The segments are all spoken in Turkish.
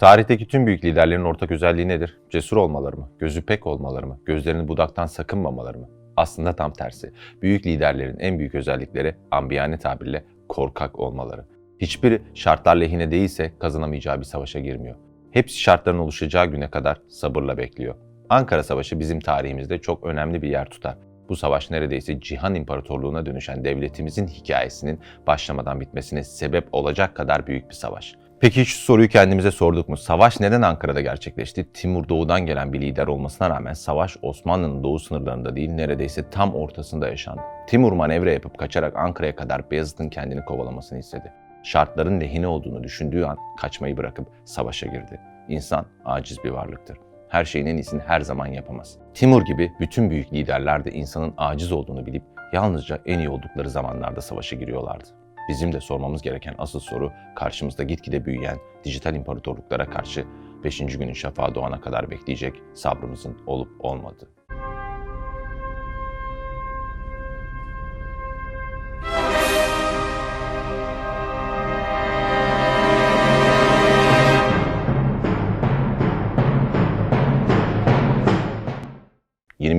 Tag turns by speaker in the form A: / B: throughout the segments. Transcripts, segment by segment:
A: Tarihteki tüm büyük liderlerin ortak özelliği nedir? Cesur olmaları mı? Gözü pek olmaları mı? Gözlerini budaktan sakınmamaları mı? Aslında tam tersi. Büyük liderlerin en büyük özellikleri ambiyane tabirle korkak olmaları. Hiçbiri şartlar lehine değilse kazanamayacağı bir savaşa girmiyor. Hepsi şartların oluşacağı güne kadar sabırla bekliyor. Ankara Savaşı bizim tarihimizde çok önemli bir yer tutar. Bu savaş neredeyse cihan imparatorluğuna dönüşen devletimizin hikayesinin başlamadan bitmesine sebep olacak kadar büyük bir savaş. Peki şu soruyu kendimize sorduk mu? Savaş neden Ankara'da gerçekleşti? Timur doğudan gelen bir lider olmasına rağmen savaş Osmanlı'nın doğu sınırlarında değil neredeyse tam ortasında yaşandı. Timur manevra yapıp kaçarak Ankara'ya kadar Beyazıt'ın kendini kovalamasını istedi. Şartların lehine olduğunu düşündüğü an kaçmayı bırakıp savaşa girdi. İnsan aciz bir varlıktır. Her şeyin en iyisini her zaman yapamaz. Timur gibi bütün büyük liderler de insanın aciz olduğunu bilip yalnızca en iyi oldukları zamanlarda savaşa giriyorlardı. Bizim de sormamız gereken asıl soru karşımızda gitgide büyüyen dijital imparatorluklara karşı 5. günün şafağı doğana kadar bekleyecek sabrımızın olup olmadığı.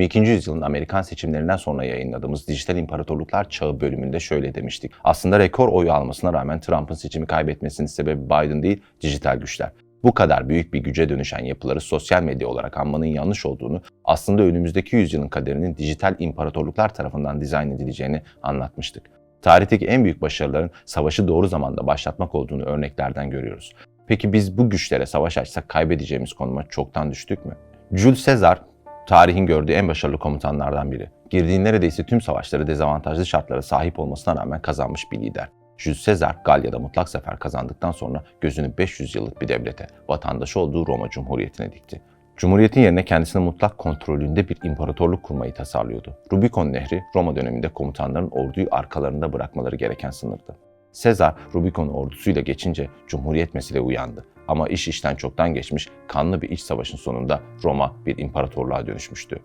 A: ...22. yüzyılın Amerikan seçimlerinden sonra yayınladığımız Dijital İmparatorluklar Çağı bölümünde şöyle demiştik. Aslında rekor oy almasına rağmen Trump'ın seçimi kaybetmesinin sebebi Biden değil, dijital güçler. Bu kadar büyük bir güce dönüşen yapıları sosyal medya olarak anmanın yanlış olduğunu, aslında önümüzdeki yüzyılın kaderinin dijital imparatorluklar tarafından dizayn edileceğini anlatmıştık. Tarihteki en büyük başarıların savaşı doğru zamanda başlatmak olduğunu örneklerden görüyoruz. Peki biz bu güçlere savaş açsak kaybedeceğimiz konuma çoktan düştük mü? Jules Caesar tarihin gördüğü en başarılı komutanlardan biri. Girdiği neredeyse tüm savaşları dezavantajlı şartlara sahip olmasına rağmen kazanmış bir lider. Jules Caesar Galya'da mutlak zafer kazandıktan sonra gözünü 500 yıllık bir devlete, vatandaşı olduğu Roma Cumhuriyeti'ne dikti. Cumhuriyetin yerine kendisine mutlak kontrolünde bir imparatorluk kurmayı tasarlıyordu. Rubikon Nehri Roma döneminde komutanların orduyu arkalarında bırakmaları gereken sınırdı. Sezar Rubikon ordusuyla geçince Cumhuriyet mesele uyandı. Ama iş işten çoktan geçmiş, kanlı bir iç savaşın sonunda Roma bir imparatorluğa dönüşmüştü.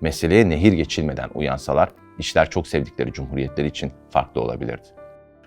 A: Meseleye nehir geçilmeden uyansalar, işler çok sevdikleri cumhuriyetler için farklı olabilirdi.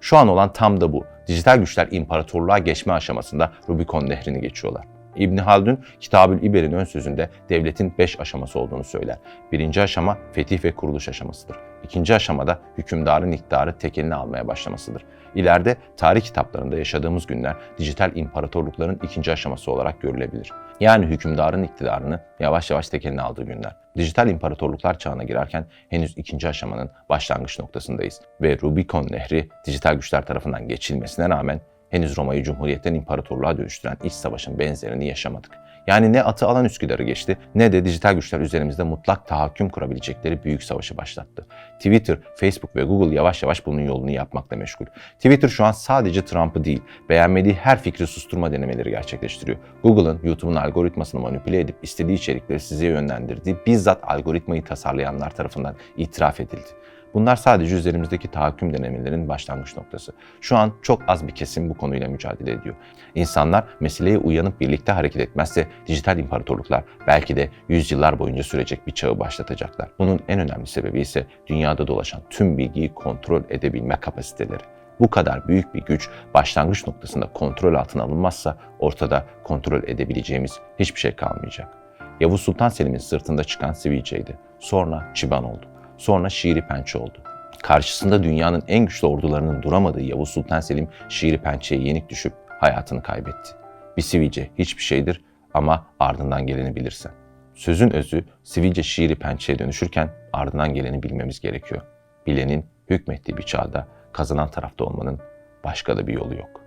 A: Şu an olan tam da bu. Dijital güçler imparatorluğa geçme aşamasında Rubikon nehrini geçiyorlar. İbn Haldun, Kitabül İber'in ön sözünde devletin beş aşaması olduğunu söyler. Birinci aşama fetih ve kuruluş aşamasıdır. İkinci aşamada hükümdarın iktidarı tek eline almaya başlamasıdır. İleride tarih kitaplarında yaşadığımız günler dijital imparatorlukların ikinci aşaması olarak görülebilir. Yani hükümdarın iktidarını yavaş yavaş tek eline aldığı günler. Dijital imparatorluklar çağına girerken henüz ikinci aşamanın başlangıç noktasındayız. Ve Rubikon Nehri dijital güçler tarafından geçilmesine rağmen henüz Roma'yı Cumhuriyet'ten imparatorluğa dönüştüren iç savaşın benzerini yaşamadık. Yani ne atı alan Üsküdar'ı geçti ne de dijital güçler üzerimizde mutlak tahakküm kurabilecekleri büyük savaşı başlattı. Twitter, Facebook ve Google yavaş yavaş bunun yolunu yapmakla meşgul. Twitter şu an sadece Trump'ı değil, beğenmediği her fikri susturma denemeleri gerçekleştiriyor. Google'ın YouTube'un algoritmasını manipüle edip istediği içerikleri size yönlendirdiği bizzat algoritmayı tasarlayanlar tarafından itiraf edildi. Bunlar sadece üzerimizdeki tahakküm denemelerinin başlangıç noktası. Şu an çok az bir kesim bu konuyla mücadele ediyor. İnsanlar meseleye uyanıp birlikte hareket etmezse dijital imparatorluklar belki de yüzyıllar boyunca sürecek bir çağı başlatacaklar. Bunun en önemli sebebi ise dünyada dolaşan tüm bilgiyi kontrol edebilme kapasiteleri. Bu kadar büyük bir güç başlangıç noktasında kontrol altına alınmazsa ortada kontrol edebileceğimiz hiçbir şey kalmayacak. Yavuz Sultan Selim'in sırtında çıkan sivilceydi. Sonra çıban oldu. Sonra şiiri pençe oldu. Karşısında dünyanın en güçlü ordularının duramadığı Yavuz Sultan Selim şiiri pençeye yenik düşüp hayatını kaybetti. Bir sivilce hiçbir şeydir ama ardından geleni bilirsen. Sözün özü sivilce şiiri pençeye dönüşürken ardından geleni bilmemiz gerekiyor. Bilenin hükmettiği bir çağda kazanan tarafta olmanın başka da bir yolu yok.